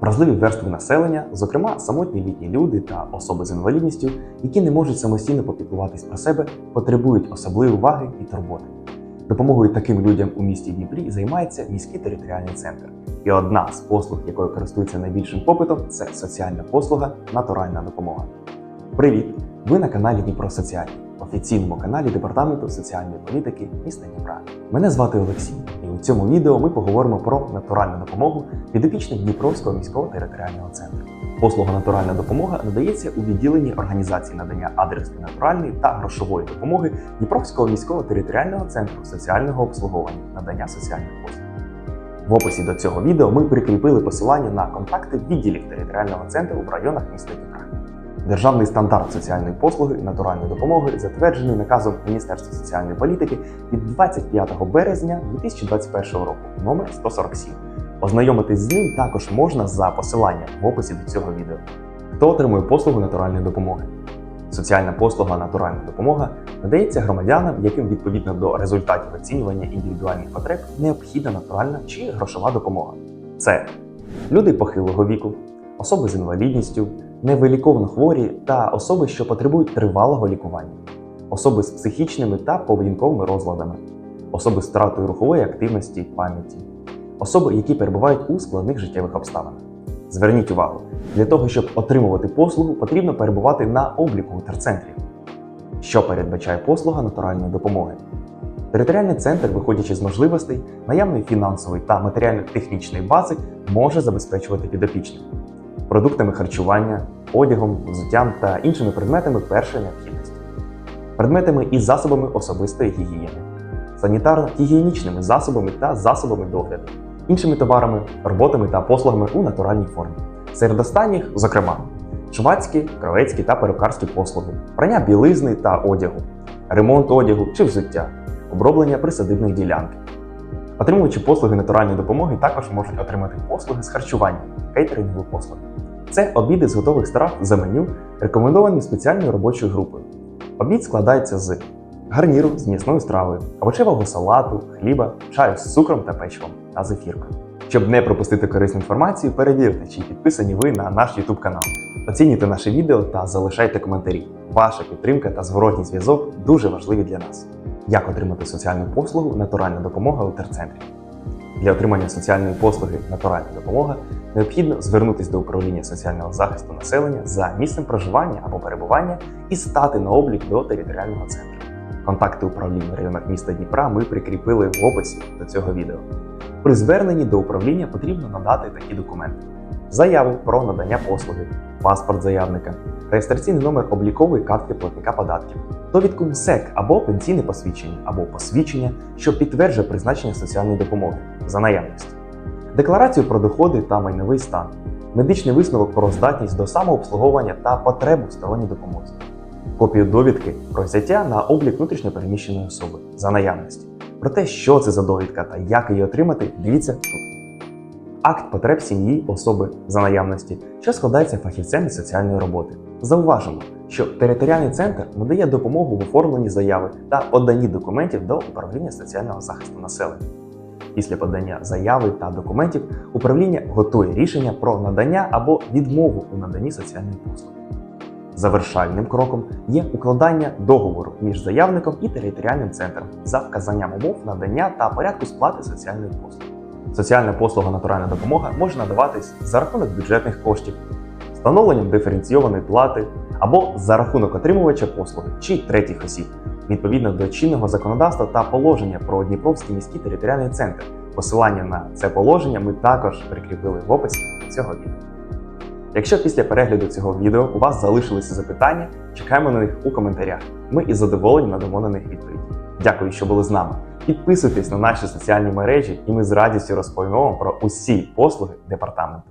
Вразливі верстви населення, зокрема самотні літні люди та особи з інвалідністю, які не можуть самостійно попіклуватись про себе, потребують особливої уваги і турботи. Допомогою таким людям у місті Дніпрі займається міський територіальний центр. І одна з послуг, якою користується найбільшим попитом, це соціальна послуга натуральна допомога. Привіт! Ви на каналі Дніпро Соціальний, офіційному каналі Департаменту соціальної політики міста Дніпра. Мене звати Олексій, у цьому відео ми поговоримо про натуральну допомогу підопічним Дніпровського міського територіального центру. Послуга натуральна допомога надається у відділенні організації надання адресної натуральної та грошової допомоги Дніпровського міського територіального центру соціального обслуговування надання соціальних послуг. В описі до цього відео ми прикріпили посилання на контакти відділів територіального центру в районах міста Дніпра. Державний стандарт соціальної послуги натуральної допомоги затверджений наказом Міністерства соціальної політики від 25 березня 2021 року номер 147. Ознайомитись з ним також можна за посиланням в описі до цього відео. Хто отримує послугу натуральної допомоги? Соціальна послуга натуральна допомога надається громадянам, яким відповідно до результатів оцінювання індивідуальних потреб необхідна натуральна чи грошова допомога. Це люди похилого віку, особи з інвалідністю, невиліковно хворі та особи, що потребують тривалого лікування, особи з психічними та поведінковими розладами, особи з втратою рухової активності пам'яті, особи, які перебувають у складних життєвих обставинах. Зверніть увагу, для того, щоб отримувати послугу, потрібно перебувати на обліку у терцентрі. Що передбачає послуга натуральної допомоги? Територіальний центр, виходячи з можливостей, наявної фінансової та матеріально-технічної бази, може забезпечувати підопічних продуктами харчування, одягом, взуттям та іншими предметами першої необхідності, предметами і засобами особистої гігієни, санітарно-гігієнічними засобами та засобами догляду, іншими товарами, роботами та послугами у натуральній формі. Серед останніх, зокрема, швацькі, кравецькі та перукарські послуги, прання білизни та одягу, ремонт одягу чи взуття, оброблення присадибної ділянки. Отримувачі послуги натуральної допомоги також можуть отримати послуги з харчування, кейтерингові послуги. Це обіди з готових страв за меню, рекомендовані спеціальною робочою групою. Обід складається з гарніру з м'ясною стравою, овочевого салату, хліба, чаю з цукром та печивом та зефіркою. Щоб не пропустити корисну інформацію, перевірте, чи підписані ви на наш YouTube канал. Оцінюйте наше відео та залишайте коментарі. Ваша підтримка та зворотній зв'язок дуже важливі для нас. Як отримати соціальну послугу натуральна допомога у терцентрі? Для отримання соціальної послуги натуральна допомога необхідно звернутися до управління соціального захисту населення за місцем проживання або перебування і стати на облік до територіального центру. Контакти управління районах міста Дніпра ми прикріпили в описі до цього відео. При зверненні до управління потрібно надати такі документи: заяву про надання послуги, паспорт заявника, реєстраційний номер облікової картки платника податків, довідку МСЕК або пенсійне посвідчення, або посвідчення, що підтверджує призначення соціальної допомоги. За наявності, декларацію про доходи та майновий стан, медичний висновок про здатність до самообслуговування та потребу в сторонній допомозі, копію довідки про взяття на облік внутрішньопереміщеної особи. За наявності. Про те, що це за довідка та як її отримати, дивіться тут. Акт потреб сім'ї особи за наявності, що складається фахівцем соціальної роботи. Зауважимо, що територіальний центр надає допомогу в оформленні заяви та поданні документів до управління соціального захисту населення. Після подання заяви та документів управління готує рішення про надання або відмову у наданні соціальної послуги. Завершальним кроком є укладання договору між заявником і територіальним центром за вказанням умов надання та порядку сплати соціальної послуги. Соціальна послуга натуральна допомога може надаватись за рахунок бюджетних коштів, встановленням диференційованої плати або за рахунок отримувача послуги чи третіх осіб, відповідно до чинного законодавства та положення про Дніпровський міський територіальний центр. Посилання на це положення ми також прикріпили в описі цього відео. Якщо після перегляду цього відео у вас залишилися запитання, чекаємо на них у коментарях. Ми із задоволенням надамо на них відповідь. Дякую, що були з нами. Підписуйтесь на наші соціальні мережі, і ми з радістю розповімо вам про усі послуги департаменту.